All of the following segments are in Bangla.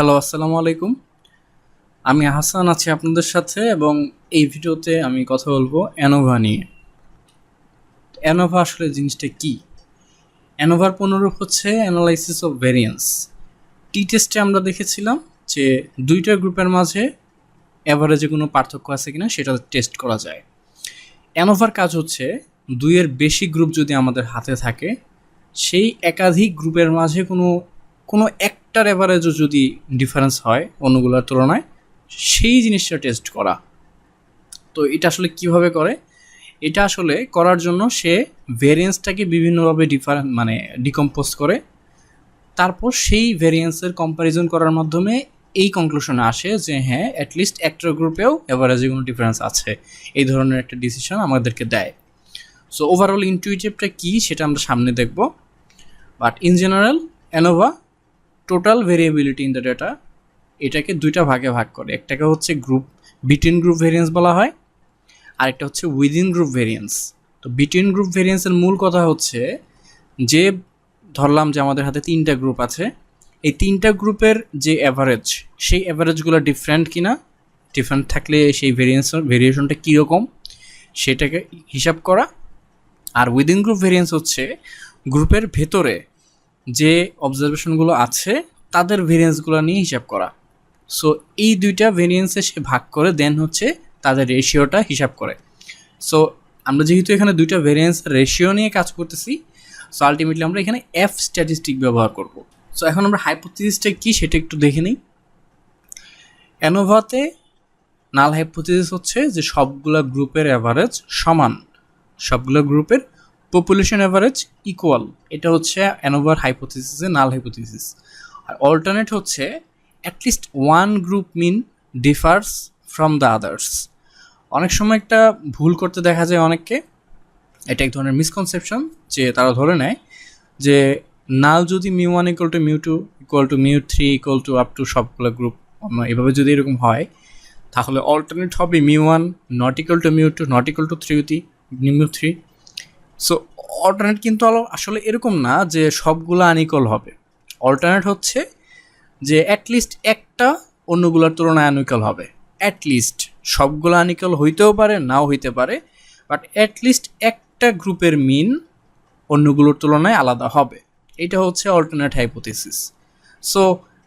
হ্যালো, আসসালামু আলাইকুম। আমি হাসান আছি আপনাদের সাথে এবং এই ভিডিওতে আমি কথা বলব অ্যানোভা নিয়ে। অ্যানোভা আসলে জিনিসটা কি? অ্যানোভার পুনরূপ হচ্ছে অ্যানালাইসিস অফ ভ্যারিয়েন্স টি টেস্টে আমরা দেখেছিলাম যে দুইটা গ্রুপের মাঝে অ্যাভারেজে কোনো পার্থক্য আছে কিনা সেটা টেস্ট করা যায়। অ্যানোভার কাজ হচ্ছে দুইয়ের বেশি গ্রুপ যদি আমাদের হাতে থাকে, সেই একাধিক গ্রুপের মাঝে কোনো কোনো একটার অ্যাভারেজও যদি ডিফারেন্স হয় অন্যগুলোর তুলনায়, সেই জিনিসটা টেস্ট করা। তো এটা আসলে কীভাবে করে? এটা আসলে করার জন্য সে ভেরিয়েন্সটাকে বিভিন্নভাবে ডিফারেন্ট মানে ডিকম্পোজ করে। তারপর সেই ভেরিয়েন্সের কম্প্যারিজন করার মাধ্যমে এই কনক্লুশনে আসে যে হ্যাঁ অ্যাটলিস্ট একটা গ্রুপেও অ্যাভারেজে কোনো ডিফারেন্স আছে। এই ধরনের একটা ডিসিশন আমাদেরকে দেয়। সো ওভারঅল ইনটুইটিভটা কী সেটা আমরা সামনে দেখব। But in general ANOVA total variability in the data এটাকে দুইটা ভাগে ভাগ করে। একটাকে হচ্ছে গ্রুপ বিটুইন গ্রুপ ভেরিয়েন্স বলা হয়, আরেকটা হচ্ছে উইদিন গ্রুপ ভেরিয়েন্স তো বিটুইন গ্রুপ ভেরিয়েন্সের মূল কথা হচ্ছে যে, ধরলাম যে আমাদের হাতে তিনটা গ্রুপ আছে, এই তিনটা গ্রুপের যে অ্যাভারেজ সেই অ্যাভারেজগুলো ডিফারেন্ট কিনা ডিফারেন্ট থাকলে সেই ভেরিয়েন্স ভেরিয়েশনটা কীরকম, সেটাকে হিসাব করা। আর উইদিন গ্রুপ ভেরিয়েন্স হচ্ছে গ্রুপের ভেতরে যে অবজারভেশনগুলো আছে, তাদের ভেরিয়েন্সগুলো নিয়ে হিসাব করা। সো এই দুইটা ভেরিয়েন্সে সে ভাগ করে দেন হচ্ছে তাদের রেশিওটা হিসাব করে। সো আমরা যেহেতু এখানে দুইটা ভেরিয়েন্স রেশিও নিয়ে কাজ করতেছি সো আলটিমেটলি আমরা এখানে এফ স্ট্যাটিস্টিক ব্যবহার করব। সো এখন আমরা হাইপোথিসিসটা কী সেটা একটু দেখে নিই। অ্যানোভাতে নাল হাইপোথিসিস হচ্ছে যে সবগুলা গ্রুপের অ্যাভারেজ সমান, সবগুলো গ্রুপের পপুলেশন অ্যাভারেজ ইকুয়াল এটা হচ্ছে অ্যানোভার হাইপোথিসিসে নাল হাইপোথিসিস আর অল্টারনেট হচ্ছে at least one group mean differs from the others অনেক সময় একটা ভুল করতে দেখা যায় অনেককে, এটা এক ধরনের মিসকনসেপশন যে তারা ধরে নেয় যে নাল যদি mu one equal to mu two equal to mu three equal to up to সবগুলো গ্রুপ এভাবে যদি এরকম হয়, তাহলে অল্টারনেট হবে mu one not equal to mu two not equal to three mu three so alternate কিন্তু আসলে এরকম না যে সবগুলো আনইকুয়াল হবে। অল্টারনেট হচ্ছে যে অ্যাটলিস্ট একটা অন্যগুলোর তুলনায় আনইকুয়াল হবে। অ্যাটলিস্ট সবগুলো আনইকুয়াল হইতেও পারে, নাও হইতে পারে বাট অ্যাটলিস্ট একটা গ্রুপের মিন অন্যগুলোর তুলনায় আলাদা হবে। এটা হচ্ছে অল্টারনেট হাইপোথিসিস সো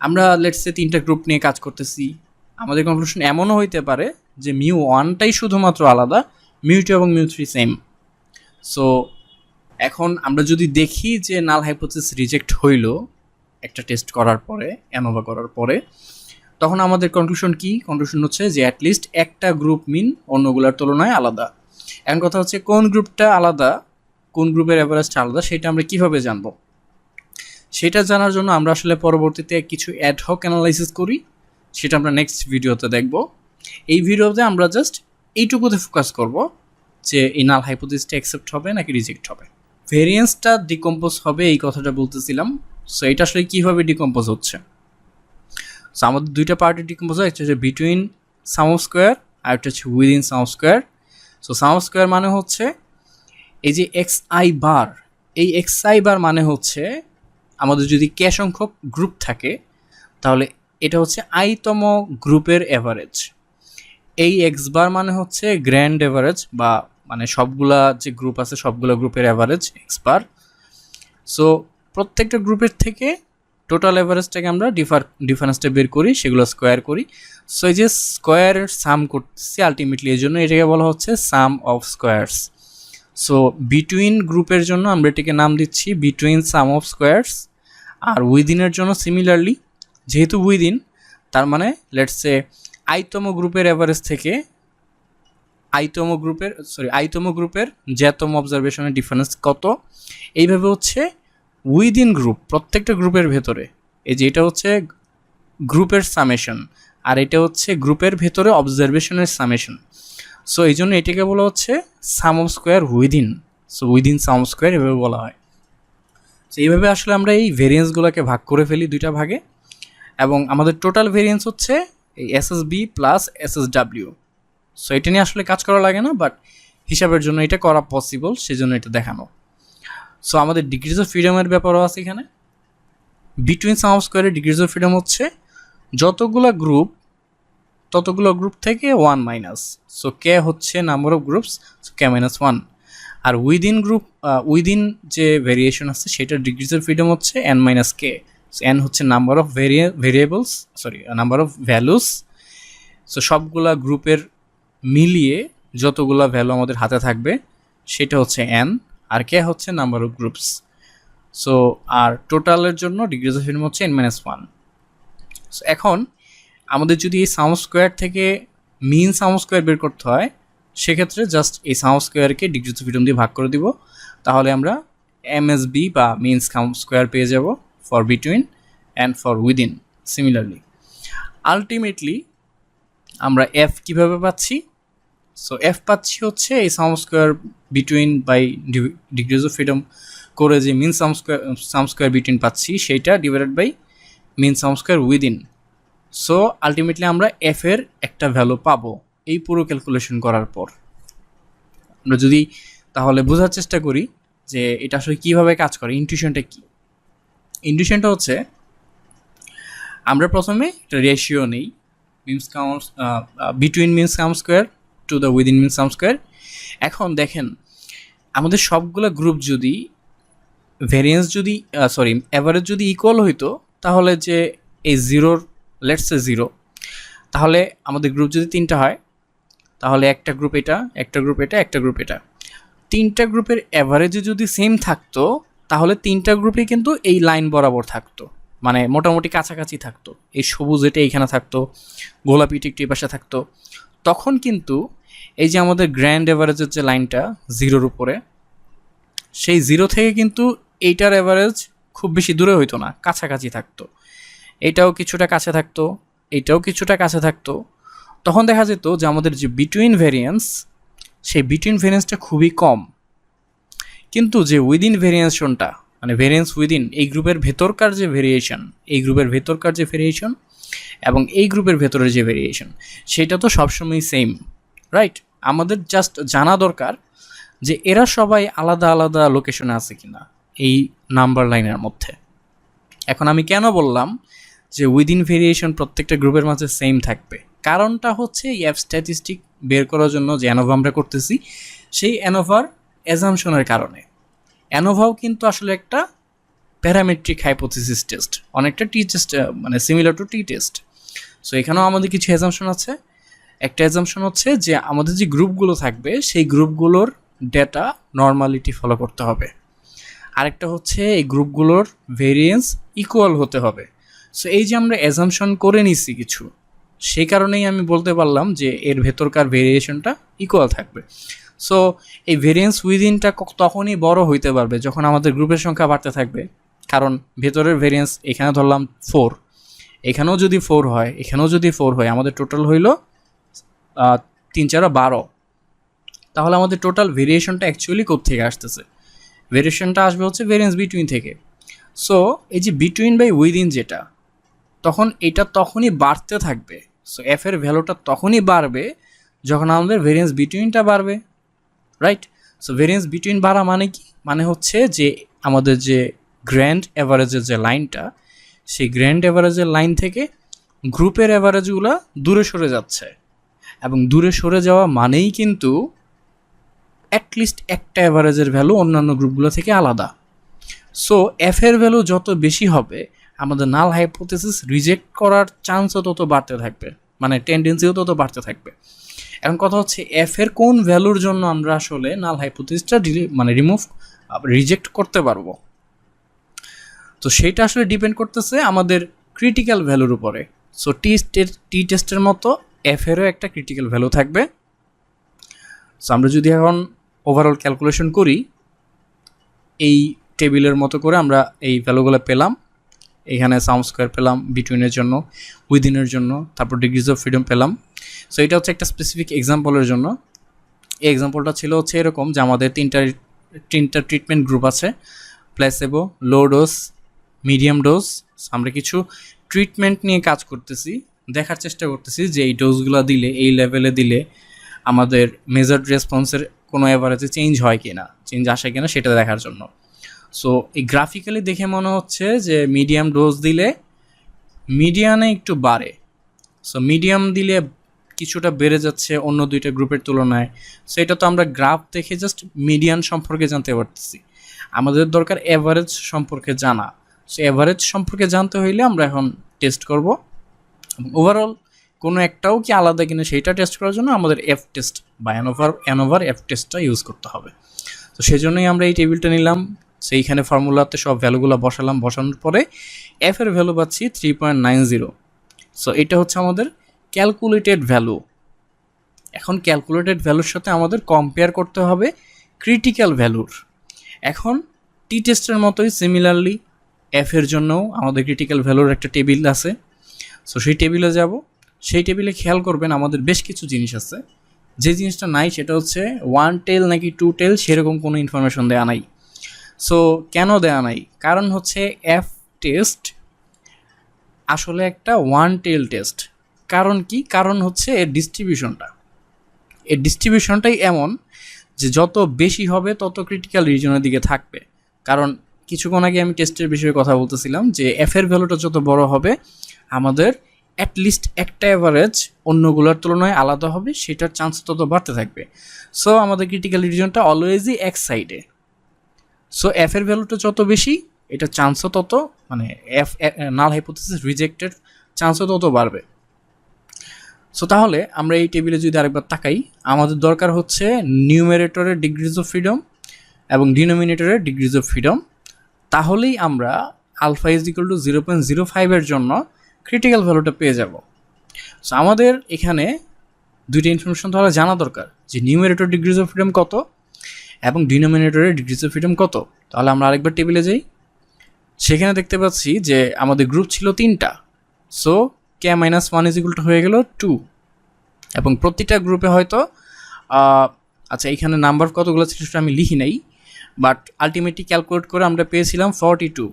আমরা লেটসে তিনটা গ্রুপ নিয়ে কাজ করতেছি। আমাদের কনক্লুশন এমনও হইতে পারে যে মিউ ওয়ানটাই শুধুমাত্র আলাদা মিউ টু এবং মিউ থ্রি সেম সো এখন আমরা যদি দেখি যে নাল হাইপোথিস রিজেক্ট হইল একটা টেস্ট করার পরে অ্যানোভা করার পরে, তখন আমাদের কনক্লুশন কি? কনক্লুশন হচ্ছে যে অ্যাটলিস্ট একটা গ্রুপ মিন অন্যগুলোর তুলনায় আলাদা। এখন কথা হচ্ছে কোন গ্রুপটা আলাদা, কোন গ্রুপের অ্যাভারেজটা আলাদা, সেটা আমরা কীভাবে জানব? সেটা জানার জন্য আমরা আসলে পরবর্তীতে কিছু অ্যাডহক অ্যানালাইসিস করি। সেটা আমরা নেক্সট ভিডিওতে দেখব। এই ভিডিওতে আমরা জাস্ট এইটুকুতে ফোকাস করব যে এই নাল হাইপোথিসটা অ্যাকসেপ্ট হবে নাকি রিজেক্ট হবে। ভেরিয়েন্সটা ডিকম্পোজ হবে, এই কথাটা বলতেছিলাম। সো এটা আসলে কীভাবে ডিকম্পোজ হচ্ছে? সো আমাদের দুইটা পার্টি ডিকম্পোজ হয়, একটা হচ্ছে বিটুইন সাম স্কোয়ার আর একটা হচ্ছে within sum square so sum square মানে হচ্ছে এই যে এক্স আই বার এই এক্স আই বার মানে হচ্ছে আমাদের যদি কে সংখ্যক গ্রুপ থাকে, তাহলে এটা হচ্ছে আইতম গ্রুপের অ্যাভারেজ এই এক্স বার মানে হচ্ছে গ্র্যান্ড অ্যাভারেজ বা মানে সবগুলা যে গ্রুপ আছে, সবগুলো গ্রুপের অ্যাভারেজ এক্স বার সো প্রত্যেকটা গ্রুপের থেকে টোটাল অ্যাভারেজটাকে আমরা ডিফার ডিফারেন্সটা বের করি, সেগুলো স্কোয়ার করি। সো এই যে স্কোয়ার সাম করতেছি আলটিমেটলি এই জন্য এটাকে বলা হচ্ছে sum of squares so between গ্রুপের জন্য আমরা এটাকে নাম দিচ্ছি বিটুইন সাম অফ স্কোয়ার্স আর উইদিনের জন্য সিমিলারলি যেহেতু উইদিন তার মানে লেটসে আইতম গ্রুপের অ্যাভারেজ থেকে আইতম গ্রুপের সরি আইতম গ্রুপের জ্যাতম অবজারভেশনের ডিফারেন্স কত? এইভাবে হচ্ছে উইদিন গ্রুপ প্রত্যেকটা গ্রুপের ভেতরে, এই যে এটা হচ্ছে গ্রুপের সামেশন আর এটা হচ্ছে গ্রুপের ভেতরে অবজারভেশনের সামেশন সো এই জন্য এটাকে বলা হচ্ছে sum of square within so within sum of square এভাবে বলা হয়। সো এইভাবে আসলে আমরা এই ভেরিয়েন্সগুলোকে ভাগ করে ফেলি দুইটা ভাগে, এবং আমাদের টোটাল ভেরিয়েন্স হচ্ছে এই S S B plus S S W so এটা নিয়ে আসলে কাজ করা লাগে না বাট হিসাবের জন্য এটা করা পসিবল সেজন্য এটা দেখানো। সো আমাদের ডিগ্রিজ অফ ফ্রিডমের ব্যাপারও আছে এখানে। বিটুইন সাম স্কোয়ারের ডিগ্রিজ অফ ফ্রিডম হচ্ছে যতগুলো গ্রুপ ততগুলো গ্রুপ থেকে ওয়ান মাইনাস সো কে হচ্ছে number of groups so K minus one R within group within যে ভেরিয়েশন আছে, সেটার ডিগ্রিজ অফ ফ্রিডম হচ্ছে এন মাইনাস কে এন হচ্ছে number of varia variables sorry number of values so সবগুলা গ্রুপের মিলিয়ে যতগুলা ভ্যালু আমাদের হাতে থাকবে, সেটা হচ্ছে এন আর কে হচ্ছে নাম্বার অফ গ্রুপস সো আর টোটালের জন্য ডিগ্রিজ অফ ফ্রিডম হচ্ছে এন মাইনাস ওয়ান এখন আমাদের যদি এই সাউন্ড স্কোয়ার থেকে মিন সাউন্ড স্কোয়ার বের করতে হয়, সেক্ষেত্রে জাস্ট এই সাউন্ড স্কোয়ারকে ডিগ্রিজ অফ ফ্রিডম দিয়ে ভাগ করে দিব। তাহলে আমরা এমএসবি বা মিন সাউন্ড স্কোয়ার পেয়ে যাব for between and for within similarly ultimately আমরা এফ কীভাবে পাচ্ছি? সো এফ পাচ্ছি হচ্ছে এই sound square between by degrees of freedom করে যে mean sound square sound square between পাচ্ছি, সেইটা divided by mean sound square within so ultimately আমরা এফ এর একটা ভ্যালু পাবো এই পুরো ক্যালকুলেশন করার পর। আমরা যদি তাহলে বোঝার চেষ্টা করি যে এটা আসলে কীভাবে কাজ করে ইনটিউশনটা কী? ইনটিউশনটা হচ্ছে, আমরা প্রথমে একটা রেশিও নেই means count between means count square to the within count square এখন দেখেন, আমাদের সবগুলো গ্রুপ যদি ভ্যারিয়েন্স যদি সরি অ্যাভারেজ যদি ইকুয়াল হইতো, তাহলে যে এই জিরোর লেটস এ জিরো তাহলে আমাদের গ্রুপ যদি তিনটা হয়, তাহলে একটা গ্রুপ এটা, একটা গ্রুপ এটা, একটা গ্রুপ এটা। তিনটা গ্রুপের অ্যাভারেজে যদি সেম থাকতো, তাহলে তিনটা গ্রুপে কিন্তু এই লাইন বরাবর থাকতো। মানে মোটামুটি কাছাকাছি থাকতো। এই সবুজ এটা এইখানে থাকতো, গোলাপি টিকটি পাশে থাকতো। তখন কিন্তু এই যে আমাদের গ্র্যান্ড অ্যাভারেজের যে লাইনটা জিরোর উপরে, সেই জিরো থেকে কিন্তু এইটার অ্যাভারেজ খুব বেশি দূরে হইতো না, কাছাকাছি থাকতো। এটাও কিছুটা কাছে থাকতো, এটাও কিছুটা কাছে থাকতো। তখন দেখা যেত যে আমাদের যে বিটুইন ভ্যারিয়েন্স সেই বিটুইন ভ্যারিয়েন্সটা খুবই কম। কিন্তু যে উইদিন ভেরিয়েশনটা মানে ভেরিয়েন্স উইদিন এই গ্রুপের ভেতরকার যে ভেরিয়েশন এই গ্রুপের ভেতরকার যে ভেরিয়েশন এবং এই গ্রুপের ভেতরের যে ভেরিয়েশন সেটা তো সবসময় সেম রাইট আমাদের জাস্ট জানা দরকার যে এরা সবাই আলাদা আলাদা লোকেশনে আছে কিনা এই নাম্বার লাইনের মধ্যে। এখন আমি কেন বললাম যে উইদিন ভেরিয়েশন প্রত্যেকটা গ্রুপের মাঝে সেম থাকবে? কারণটা হচ্ছে এই অ্যাপ স্ট্যাটিস্টিক বের করার জন্য যে অ্যানোভা আমরা করতেছি, সেই অ্যানোভার অ্যাজামশনের কারণে। অ্যানোভাও কিন্তু আসলে একটা প্যারামেট্রিক হাইপোথিসিস টেস্ট অনেকটা টি টেস্ট মানে similar to T test so এখানেও আমাদের কিছু অ্যাজামশন আছে। একটা অ্যাজামশন হচ্ছে যে আমাদের যে গ্রুপগুলো থাকবে, সেই গ্রুপগুলোর ডেটা নর্মালিটি ফলো করতে হবে। আরেকটা হচ্ছে এই গ্রুপগুলোর ভেরিয়েন্স ইকুয়াল হতে হবে। সো এই যে আমরা অ্যাজামশন করে নিছি কিছু, সেই কারণেই আমি বলতে পারলাম যে এর ভেতরকার ভেরিয়েশনটা ইকুয়াল থাকবে। সো এই ভেরিয়েন্স উইদিনটা তখনই বড় হইতে পারবে যখন আমাদের গ্রুপের সংখ্যা বাড়তে থাকবে। কারণ ভেতরের ভেরিয়েন্স এখানে ধরলাম ফোর এখানেও যদি ফোর হয়, এখানেও যদি ফোর হয়, আমাদের টোটাল হইল তিন, চারা বারো। তাহলে আমাদের টোটাল ভেরিয়েশনটা অ্যাকচুয়ালি থেকে আসতেছে? ভেরিয়েশনটা আসবে হচ্ছে ভেরিয়েন্স বিটুইন থেকে। সো এই যে বিটুইন বাই উইদিন যেটা, তখন এটা তখনই বাড়তে থাকবে। সো এফ এর ভ্যালুটা তখনই বাড়বে যখন আমাদের ভেরিয়েন্স বিটুইনটা বাড়বে রাইট সো ভেরিয়েন্স বিটুইন বাড়া মানে কি? মানে হচ্ছে যে আমাদের যে গ্র্যান্ড অ্যাভারেজের যে লাইনটা সেই গ্র্যান্ড অ্যাভারেজের লাইন থেকে গ্রুপের অ্যাভারেজগুলো দূরে সরে যাচ্ছে। এবং দূরে সরে যাওয়া মানেই কিন্তু অ্যাটলিস্ট একটা অ্যাভারেজের ভ্যালু অন্যান্য গ্রুপগুলো থেকে আলাদা। সো এফ এর ভ্যালু যত বেশি হবে, আমাদের নাল হাইপোথেসিস রিজেক্ট করার চান্সও তত বাড়তে থাকবে মানে টেন্ডেন্সিও তত বাড়তে থাকবে। এখন কথা হচ্ছে এফ এর কোন ভ্যালুর জন্য আমরা আসলে নাল হাইপোথিসটা মানে রিমুভ রিজেক্ট করতে পারব? তো সেটা আসলে ডিপেন্ড করতেছে আমাদের ক্রিটিক্যাল ভ্যালুর উপরে। সো টি টি টেস্টের মতো এফ এরও একটা ক্রিটিক্যাল ভ্যালু থাকবে। সো আমরা যদি এখন ওভারঅল ক্যালকুলেশন করি, এই টেবিলের মতো করে আমরা এই ভ্যালুগুলো পেলাম। এখানে সাউন্ড স্কোয়ার পেলাম বিটুইনের জন্য উইদিনের জন্য, তারপর ডিগ্রিজ অফ ফ্রিডম পেলাম। সো এটা হচ্ছে একটা স্পেসিফিক এক্সাম্পলের জন্য। এই এক্সাম্পলটা ছিল হচ্ছে এরকম যে আমাদের তিনটা তিনটা ট্রিটমেন্ট গ্রুপ আছে। Placebo low dose medium dose আমরা কিছু ট্রিটমেন্ট নিয়ে কাজ করতেছি। দেখার চেষ্টা করতেছি যে এই ডোজগুলো দিলে, এই লেভেলে দিলে আমাদের মেজার্ড রেসপন্সের কোনো অ্যাভারেজে চেঞ্জ হয় কি না চেঞ্জ আসে কি না সেটা দেখার জন্য। সো এই গ্রাফিক্যালি দেখে মনে হচ্ছে যে মিডিয়াম ডোজ দিলে মিডিয়ানে একটু বাড়ে। সো মিডিয়াম দিলে কিছুটা বেড়ে যাচ্ছে অন্য দুইটা গ্রুপের তুলনায়। সো এটা তো আমরা গ্রাফ দেখে জাস্ট মিডিয়ান সম্পর্কে জানতে পারতেছি। আমাদের দরকার অ্যাভারেজ সম্পর্কে জানা। সো অ্যাভারেজ সম্পর্কে জানতে হইলে আমরা এখন টেস্ট করব। ওভারঅল কোনো একটাও কি আলাদা কিনা সেইটা টেস্ট করার জন্য আমাদের এফ টেস্ট বা অ্যানোভার অ্যানোভার এফ টেস্টটা ইউজ করতে হবে। তো সেই জন্যই আমরা এই টেবিলটা নিলাম। সেইখানে ফর্মুলাতে সব ভ্যালুগুলো বসালাম। বসানোর পরে এফ এর ভ্যালু পাচ্ছি three point nine zero so এটা হচ্ছে আমাদের ক্যালকুলেটেড ভ্যালু এখন ক্যালকুলেটেড ভ্যালুর সাথে আমাদের কম্পেয়ার করতে হবে ক্রিটিক্যাল ভ্যালুর এখন টি টেস্টের মতোই সিমিলারলি এফ এর জন্যও আমাদের ক্রিটিক্যাল ভ্যালুর একটা টেবিল আছে। সো সেই টেবিলে যাব। সেই টেবিলে খেয়াল করবেন আমাদের বেশ কিছু জিনিস আছে। যে জিনিসটা নাই সেটা হচ্ছে ওয়ান টেল নাকি টু টেল সেরকম কোনো ইনফরমেশন দেওয়া নাই। সো কেন দেওয়া নাই? কারণ হচ্ছে এফ টেস্ট আসলে একটা ওয়ান টেল টেস্ট কারণ কি? কারণ হচ্ছে এর ডিস্ট্রিবিউশনটা এর ডিস্ট্রিবিউশনটাই এমন যে যত বেশি হবে, তত ক্রিটিক্যাল রিজনের দিকে থাকবে। কারণ কিছুক্ষণ আগে আমি টেস্টের বিষয়ে কথা বলতেছিলাম যে এফ এর ভ্যালুটা যত বড় হবে আমাদের অ্যাটলিস্ট একটা অ্যাভারেজ অন্যগুলোর তুলনায় আলাদা হবে, সেটার চান্স তত বাড়তে থাকবে। সো আমাদের ক্রিটিক্যাল রিজনটা অলওয়েজই এক সাইডে সো এফ এর ভ্যালুটা যত বেশি, এটা চান্সও তত মানে এফ নাল হাইপোথিসিস রিজেক্টেড চান্সও তত বাড়বে। সো তাহলে আমরা এই টেবিলে যদি আরেকবার তাকাই, আমাদের দরকার হচ্ছে নিউমেরেটরের ডিগ্রিজ অফ ফ্রিডম এবং ডিনোমিনেটরের ডিগ্রিজ অফ ফ্রিডম তাহলেই আমরা alpha is equal to zero point zero ফাইভের জন্য ক্রিটিক্যাল ভ্যালুটা পেয়ে যাব। সো আমাদের এখানে দুইটা ইনফরমেশন তাহলে জানা দরকার, যে নিউমেরেটর ডিগ্রিজ অফ ফ্রিডম কত এবং ডিনোমিনেটরের ডিগ্রিজ অফ ফ্রিডম কত। তাহলে আমরা আরেকবার টেবিলে যাই। সেখানে দেখতে পাচ্ছি যে আমাদের গ্রুপ ছিল তিনটা। So K minus one is equal to হয়ে গেল টু এবং প্রতিটা গ্রুপে হয়তো আচ্ছা এখানে নাম্বার কতগুলো ছিল সেটা আমি লিখি নাই বাট আলটিমেটলি ক্যালকুলেট করে আমরা পেয়েছিলাম ফর্টি টু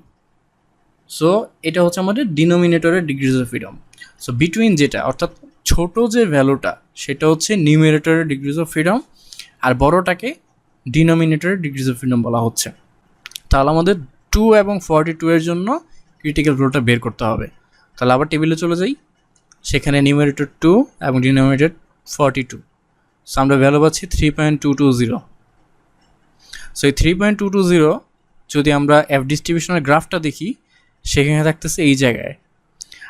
সো এটা হচ্ছে আমাদের ডিনোমিনেটরের degrees of freedom so between যেটা, অর্থাৎ ছোট যে ভ্যালুটা সেটা হচ্ছে নিউমিনেটরের ডিগ্রিজ অফ ফ্রিডম আর বড়টাকে ডিনোমিনেটরের ডিগ্রিজ অফ ফ্রিডম বলা হচ্ছে। তাহলে আমাদের টু এবং ফর্টি টু এর জন্য ক্রিটিক্যাল ভ্যালুটা বের করতে হবে। তাহলে আবার টেবিলে চলে যাই। সেখানে নিউমারেটর টু এবং ডিনোমিনেটর ফর্টি টু সো আমরা ভ্যালু পাচ্ছি three point two two zero so এই three point two two zero যদি আমরা এফ ডিস্ট্রিবিউশনের গ্রাফটা দেখি সেখানে থাকতেছে এই জায়গায়।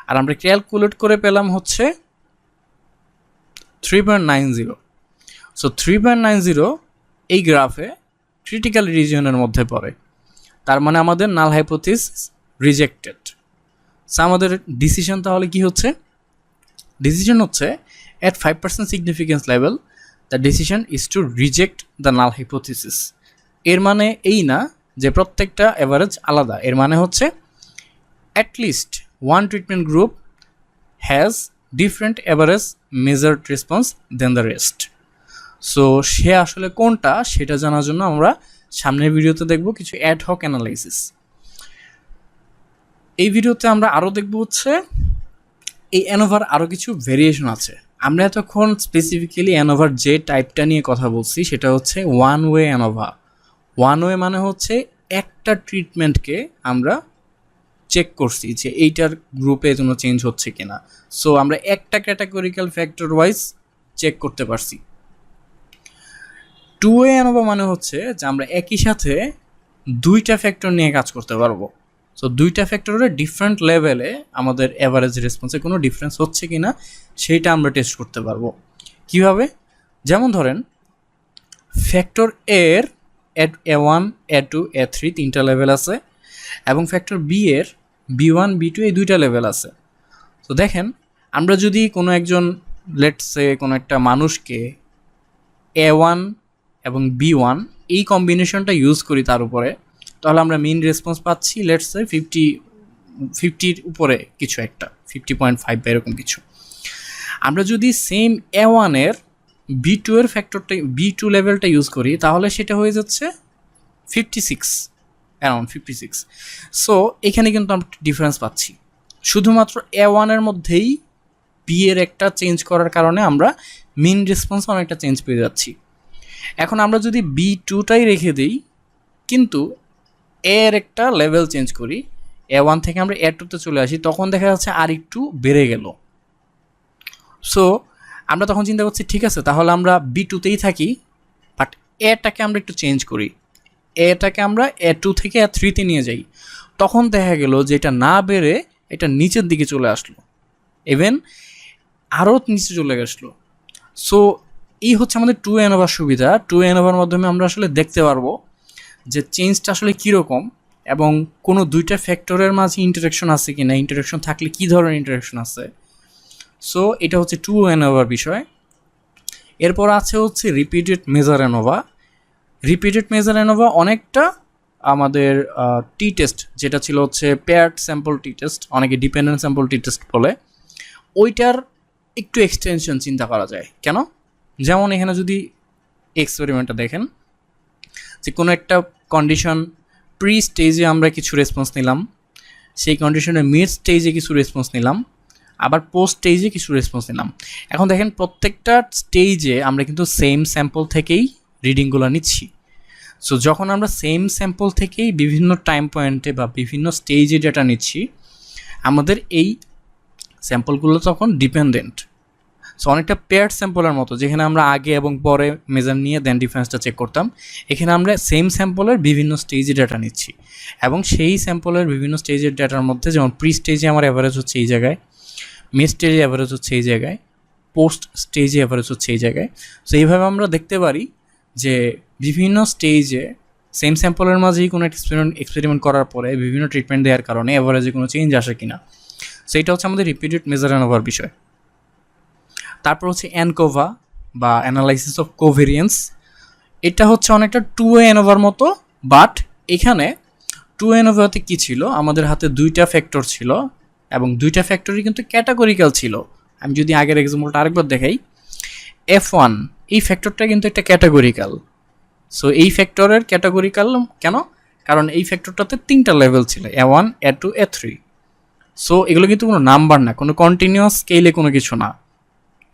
আর আমরা ক্যালকুলেট করে পেলাম হচ্ছে three point nine zero so three point nine zero এই গ্রাফে ক্রিটিক্যাল রিজিয়নের মধ্যে পড়ে। তার মানে আমাদের নাল হাইপোথিস রিজেক্টেড সো আমাদের ডিসিশন তাহলে কি হচ্ছে? ডিসিশন হচ্ছে at five percent significance level the decision is to reject the null hypothesis এর মানে এই না যে প্রত্যেকটা অ্যাভারেজ আলাদা। এর মানে হচ্ছে at least one treatment group has different average measured response then the rest so সে আসলে কোনটা সেটা জানার জন্য আমরা সামনের ভিডিওতে দেখব কিছু অ্যাড হক অ্যানালাইসিস এই ভিডিওতে আমরা আরও দেখব হচ্ছে এই অ্যানোভার আরও কিছু ভেরিয়েশন আছে। আমরা এতক্ষণ স্পেসিফিক্যালি অ্যানোভার যে টাইপটা নিয়ে কথা বলছি সেটা হচ্ছে one way ANOVA one way মানে হচ্ছে একটা ট্রিটমেন্টকে আমরা চেক করছি যে এইটার গ্রুপে কোনো চেঞ্জ হচ্ছে কিনা। সো আমরা একটা ক্যাটাগরিক্যাল ফ্যাক্টর ওয়াইজ চেক করতে পারছি। টু ওয়ে অ্যানোভা মানে হচ্ছে যে আমরা একই সাথে দুইটা ফ্যাক্টর নিয়ে কাজ করতে পারব। সো দুইটা ফ্যাক্টরের ডিফারেন্ট লেভেলে আমাদের অ্যাভারেজ রেসপন্সে কোনো ডিফারেন্স হচ্ছে কি না সেইটা আমরা টেস্ট করতে পারব। কীভাবে? যেমন ধরেন ফ্যাক্টর এর A one A two A three তিনটা লেভেল আছে এবং ফ্যাক্টর বি এর বি ওয়ান বি টু এই দুইটা লেভেল আছে। তো দেখেন, আমরা যদি কোনো একজন লেটসে কোনো একটা মানুষকে এ ওয়ান এবং বি ওয়ান এই কম্বিনেশনটা ইউজ করি তার উপরে, তাহলে আমরা মেইন রেসপন্স পাচ্ছি লেটসে ফিফটি ফিফটির উপরে কিছু একটা ফিফটি পয়েন্ট ফাইভ বা এরকম কিছু। আমরা যদি সেম এ ওয়ানের বি টু এর ফ্যাক্টরটা বি টু লেভেলটা ইউজ করি, তাহলে সেটা হয়ে যাচ্ছে fifty six around fifty six so এখানে কিন্তু আমরা ডিফারেন্স পাচ্ছি। শুধুমাত্র এ ওয়ানের মধ্যেই বি এর একটা চেঞ্জ করার কারণে আমরা মিন রেসপন্স অনেকটা চেঞ্জ পেয়ে যাচ্ছি। এখন আমরা যদি বি টুটাই রেখে দিই, কিন্তু এর একটা লেভেল চেঞ্জ করি এ ওয়ান থেকে আমরা এ টুতে চলে আসি, তখন দেখা যাচ্ছে আর একটু বেড়ে গেল। সো আমরা তখন চিন্তা করছি, ঠিক আছে, তাহলে আমরা বি টুতেই থাকি বাট এটাকে আমরা একটু চেঞ্জ করি। এটাকে আমরা এ টু থেকে এ থ্রিতে নিয়ে যাই। তখন দেখা গেল যে এটা না বেড়ে এটা নিচের দিকে চলে আসলো। ইভেন আরও নিচে চলে গেছিল সো এই হচ্ছে আমাদের টু এন ওভার সুবিধা। টু এন ওভার মাধ্যমে আমরা আসলে দেখতে পারব যে চেঞ্জটা আসলে কীরকম এবং কোনো দুইটা ফ্যাক্টরের মাঝে ইন্টারাকশন আছে কি না ইন্টারাকশন থাকলে কী ধরনের ইন্টারাকশন আছে। সো এটা হচ্ছে টু এন ওভার বিষয়। এরপর আছে হচ্ছে repeated measure ANOVA repeated measure ANOVA অনেকটা আমাদের টি টেস্ট যেটা ছিল হচ্ছে পেয়ার্ড স্যাম্পল টি টেস্ট অনেকে ডিপেন্ডেন্ট স্যাম্পল টি টেস্ট বলে। ওইটার একটু এক্সটেনশন চিন্তা করা যায়। কেন? যেমন এখানে যদি এক্সপেরিমেন্টটা দেখেন, যে কোনো একটা কন্ডিশন প্রি স্টেজে আমরা কিছু রেসপন্স নিলাম, সেই কন্ডিশনের মিড স্টেজে কিছু রেসপন্স নিলাম, আবার পোস্ট স্টেজে কিছু রেসপন্স নিলাম। এখন দেখেন প্রত্যেকটা স্টেজে আমরা কিন্তু সেম স্যাম্পল থেকেই রিডিংগুলো নিচ্ছি। সো যখন আমরা সেম স্যাম্পল থেকেই বিভিন্ন টাইম পয়েন্টে বা বিভিন্ন স্টেজে ডেটা নিচ্ছি, আমাদের এই স্যাম্পলগুলো তখন ডিপেন্ডেন্ট সো অনেকটা পেয়ার স্যাম্পলের মতো, যেখানে আমরা আগে এবং পরে মেজার নিয়ে দেন ডিফারেন্সটা চেক করতাম। এখানে আমরা সেম স্যাম্পলের বিভিন্ন স্টেজে ডাটা নিচ্ছি। এবং সেই স্যাম্পলের বিভিন্ন স্টেজের ডাটার মধ্যে যেমন প্রি স্টেজে আমার অ্যাভারেজ হচ্ছে এই জায়গায় মিড স্টেজে অ্যাভারেজ হচ্ছে এই জায়গায় পোস্ট স্টেজে অ্যাভারেজ হচ্ছে এই জায়গায়। সো এইভাবে আমরা দেখতে পারি যে বিভিন্ন স্টেজে সেম স্যাম্পলের মাঝেই কোনো এক্সপেরিমেন্ট এক্সপেরিমেন্ট করার পরে বিভিন্ন ট্রিটমেন্ট দেওয়ার কারণে অ্যাভারেজে কোনো চেঞ্জ আসে কিনা। সেইটা হচ্ছে আমাদের রিপিটেড মেজার হওয়ার বিষয়। তারপর হচ্ছে অ্যানকোভা বা অ্যানালাইসিস অফ কোভেরিয়েন্স এটা হচ্ছে অনেকটা টু এনোভার মতো বাট এখানে টু এনোভাতে কী ছিল? আমাদের হাতে দুইটা ফ্যাক্টর ছিল এবং দুইটা ফ্যাক্টরই কিন্তু ক্যাটাগরিক্যাল ছিল। আমি যদি আগের এক্সাম্পলটা আরেকবার দেখাই। এফ ওয়ান এই ফ্যাক্টরটা কিন্তু একটা ক্যাটাগরিক্যাল সো এই ফ্যাক্টরের ক্যাটাগরিক্যাল কেন? কারণ এই ফ্যাক্টরটাতে তিনটা লেভেল ছিল A one A two A three so এগুলো কিন্তু কোনো নাম্বার না, কোনো কন্টিনিউয়াস স্কেলে কোনো কিছু না।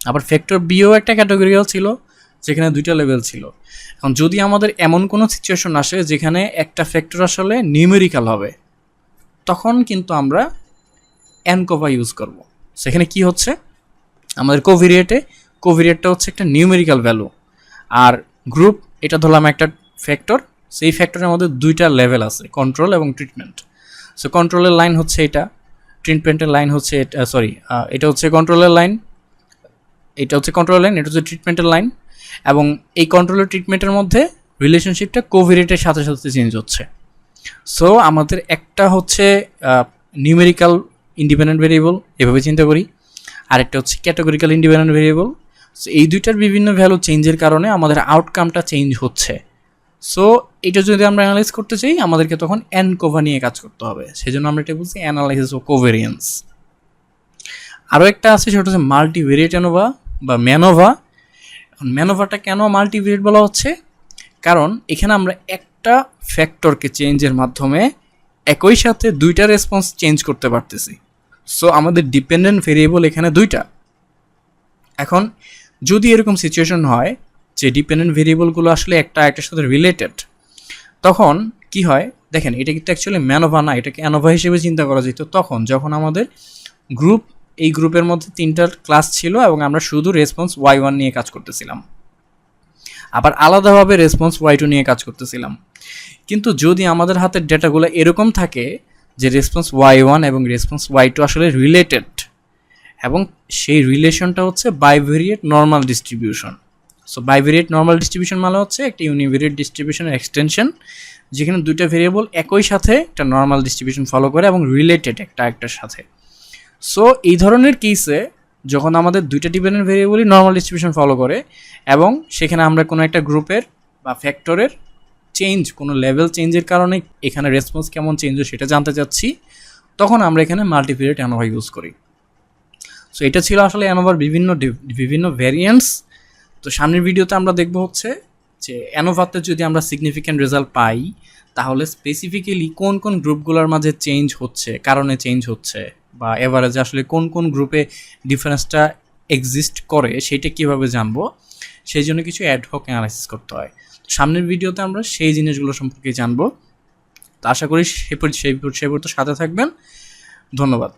আবার ফ্যাক্টর বিও একটা ক্যাটাগরিয়াল ছিল, যেখানে দুইটা লেভেল ছিল। এখন যদি আমাদের এমন কোনো সিচুয়েশন আসে যেখানে একটা ফ্যাক্টর আসলে নিউমেরিক্যাল হবে, তখন কিন্তু আমরা অ্যানকোভা ইউজ করব। সেখানে কি হচ্ছে? আমাদের কোভিরিয়েটে কোভিরিয়েটটা হচ্ছে একটা নিউমেরিক্যাল ভ্যালু আর গ্রুপ এটা ধরলাম একটা ফ্যাক্টর সেই ফ্যাক্টরের মধ্যে দুইটা লেভেল আছে কন্ট্রোল এবং ট্রিটমেন্ট সো কন্ট্রোলের লাইন হচ্ছে এটা ট্রিটমেন্টের লাইন হচ্ছে এটা সরি এটা হচ্ছে কন্ট্রোলের লাইন এটা হচ্ছে কন্ট্রোল লাইন এটা হচ্ছে ট্রিটমেন্টের লাইন এবং এই কন্ট্রোলের ট্রিটমেন্টের মধ্যে রিলেশনশিপটা কোভিরেটের সাথে সাথে চেঞ্জ হচ্ছে। সো আমাদের একটা হচ্ছে নিউমেরিক্যাল ইন্ডিপেন্ডেন্ট ভেরিয়েবল এভাবে চিন্তা করি, আরেকটা হচ্ছে ক্যাটাগরিক্যাল ইন্ডিপেন্ডেন্ট ভেরিয়েবল এই দুইটার বিভিন্ন ভ্যালু চেঞ্জের কারণে আমাদের আউটকামটা চেঞ্জ হচ্ছে। সো এটা যদি আমরা অ্যানালাইজ করতে চাই, আমাদেরকে তখন অ্যানকোভা নিয়ে কাজ করতে হবে। সেই জন্য আমরা এটা বলছি অ্যানালাইসিস ও কোভেরিয়েন্স আরও একটা আছে, সেটা হচ্ছে মাল্টিভেরিয়েট অ্যানোভা বা ম্যানোভা এখন ম্যানোভাটা কেন মাল্টিভেরিয়েট বলা হচ্ছে? কারণ এখানে আমরা একটা ফ্যাক্টরকে চেঞ্জের মাধ্যমে একই সাথে দুইটা রেসপন্স চেঞ্জ করতে পারতেছি। সো আমাদের ডিপেন্ডেন্ট ভেরিয়েবল এখানে দুইটা। এখন যদি এরকম সিচুয়েশন হয় যে ডিপেন্ডেন্ট ভেরিয়েবলগুলো আসলে একটা একটার সাথে রিলেটেড তখন কি হয়? দেখেন, এটা কিন্তু অ্যাকচুয়ালি ম্যানোভা না, এটাকে অ্যানোভা হিসেবে চিন্তা করা যেত। তখন যখন আমাদের গ্রুপ এই গ্রুপের মধ্যে তিনটার ক্লাস ছিল এবং আমরা শুধু রেসপন্স ওয়াই ওয়ান নিয়ে কাজ করতেছিলাম। আবার আলাদাভাবে রেসপন্স ওয়াই টু নিয়ে কাজ করতেছিলাম। কিন্তু যদি আমাদের হাতের ডেটাগুলো এরকম থাকে যে রেসপন্স ওয়াই ওয়ান এবং রেসপন্স ওয়াই টু আসলে রিলেটেড এবং সেই রিলেশনটা হচ্ছে bivariate normal distribution so bivariate normal distribution মানে হচ্ছে একটা ইউনিভেরিয়েট ডিস্ট্রিবিউশনের এক্সটেনশন যেখানে দুইটা ভেরিয়েবল একই সাথে একটা নর্মাল ডিস্ট্রিবিউশন ফলো করে এবং রিলেটেড একটা একটার সাথে। সো এই ধরনের কেসে যখন আমাদের দুইটা ডিপেন্ডেন্ট ভেরিয়েবলই নর্মাল ডিস্ট্রিবিউশন ফলো করে এবং সেখানে আমরা কোনো একটা গ্রুপের বা ফ্যাক্টরের চেঞ্জ কোনো লেভেল চেঞ্জের কারণে এখানে রেসপন্স কেমন চেঞ্জ সেটা জানতে চাচ্ছি, তখন আমরা এখানে মাল্টিপিরিয়ড অ্যানোভা ইউজ করি। সো এটা ছিল আসলে অ্যানোভার বিভিন্ন বিভিন্ন ভ্যারিয়েন্টস তো সামনের ভিডিওতে আমরা দেখব হচ্ছে যে অ্যানোভাতে যদি আমরা সিগনিফিক্যান্ট রেজাল্ট পাই, তাহলে স্পেসিফিক্যালি কোন কোন গ্রুপগুলোর মাঝে চেঞ্জ হচ্ছে, কারণে চেঞ্জ হচ্ছে, বা এভারেজে আসলে কোন কোন গ্রুপে ডিফারেন্সটা এক্সিস্ট করে, সেটা কীভাবে জানব, সেই জন্য কিছু অ্যাডহক অ্যানালাইসিস করতে হয়। সামনের ভিডিওতে আমরা সেই জিনিসগুলো সম্পর্কে জানব। তো আশা করি সে সেই সেই সাথে থাকবেন। ধন্যবাদ।